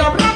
otra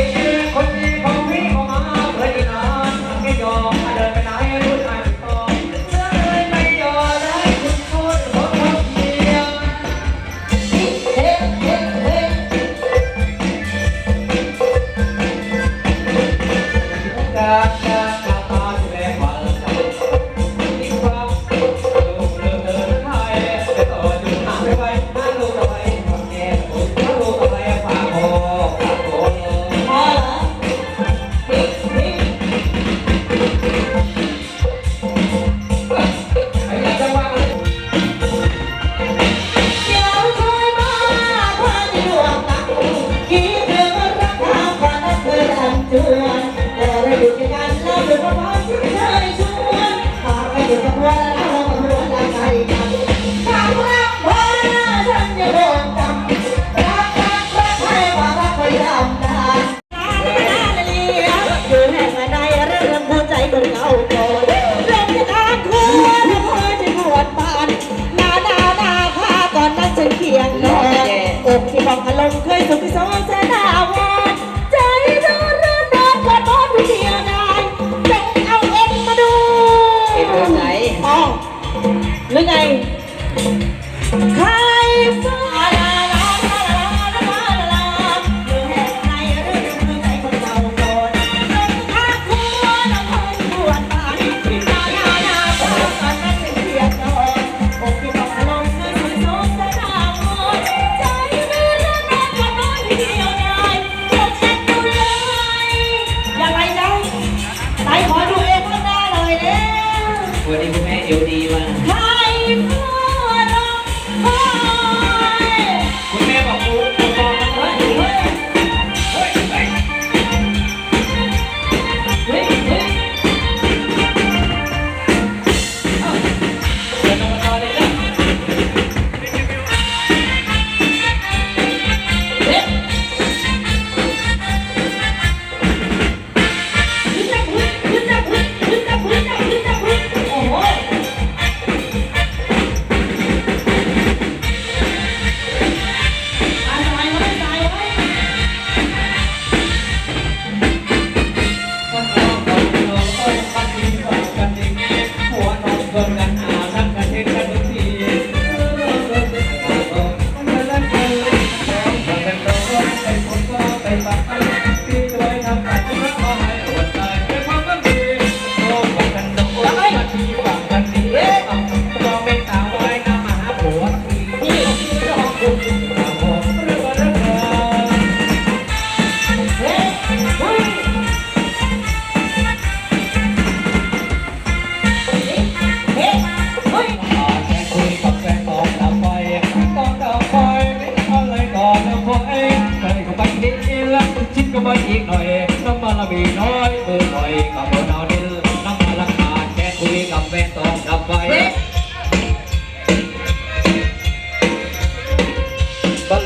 Thank you.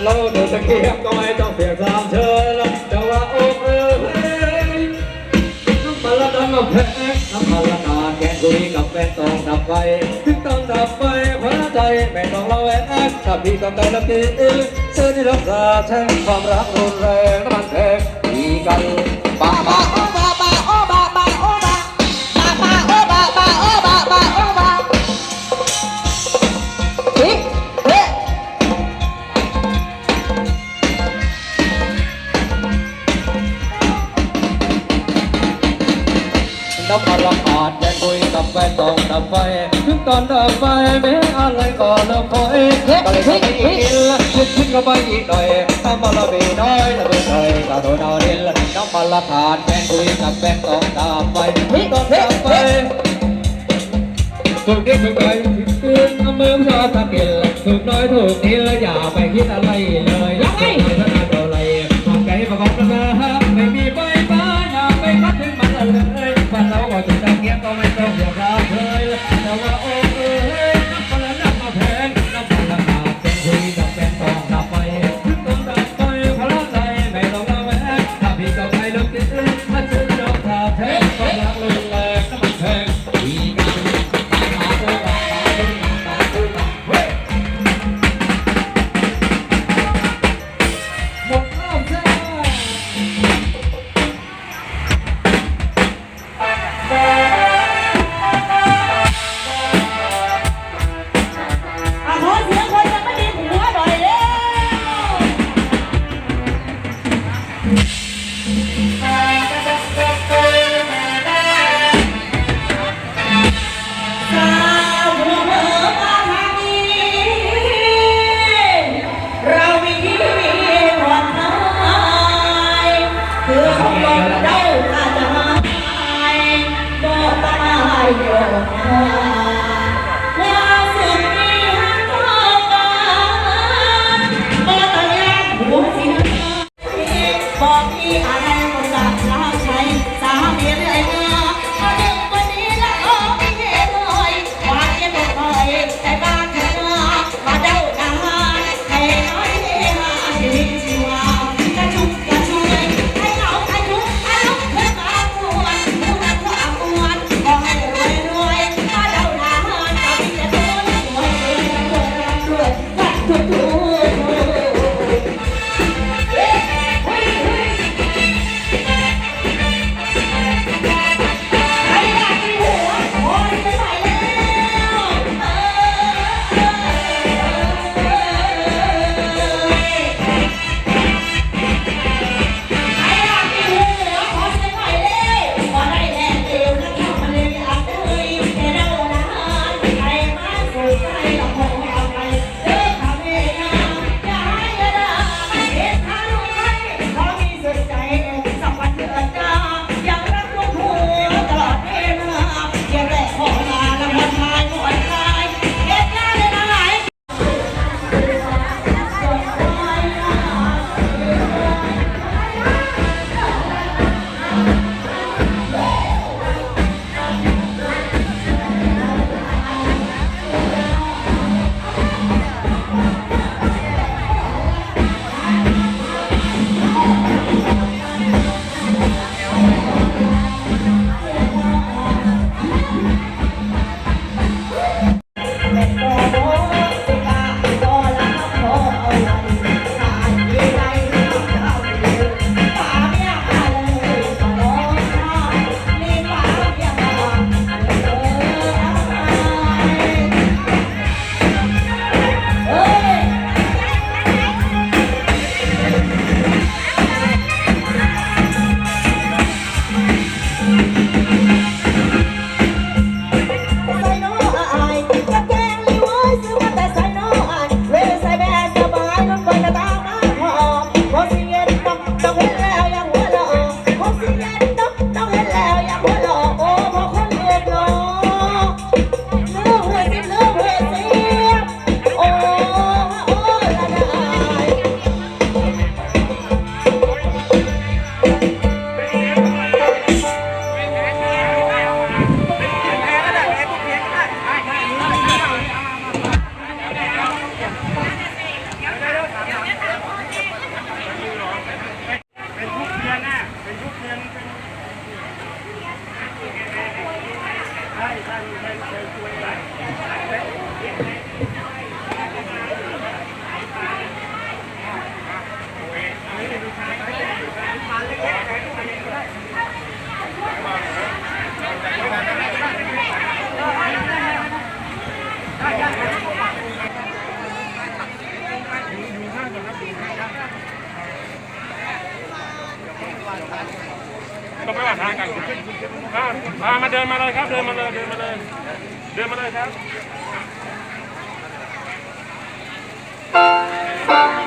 แลาวเดินตะเกียบก็ไม่ต้องเสียงสามเชิญแจะว่าโอ้เอ้ยน้ำปลาดังกับแพงน้ำปลาดาแกงกุยกับแฟนต้องดับไฟถึงต้องดับไฟหัวใจไม่ต้องเราแอบแอกถ้าพี่ต้องการรักดีเธอที่รักษาแท่งความรักรุนแรงรันแท้ดีกัน คอยเก็บเก็บเก็บชิดชิดก็ไปอีกหน่อยมาละบีน้อยละบีน้อยกระโดดเอาดินน้องมาละทานแฟนคุยกับแฟนต้องตามไปต้องตามไปถูกดีถูกใจเรื่องเมืองชอบทำกินถูกน้อยถูกนิดแล้วอย่าไปคิดอะไรเลยยังไงขนาดเท่าไรทำใจประกอบกันนะ กันอ่าอ่ามาเดินมาเลยครับ เดินมาเลย เดินมาเลย เดินมาเลยครับ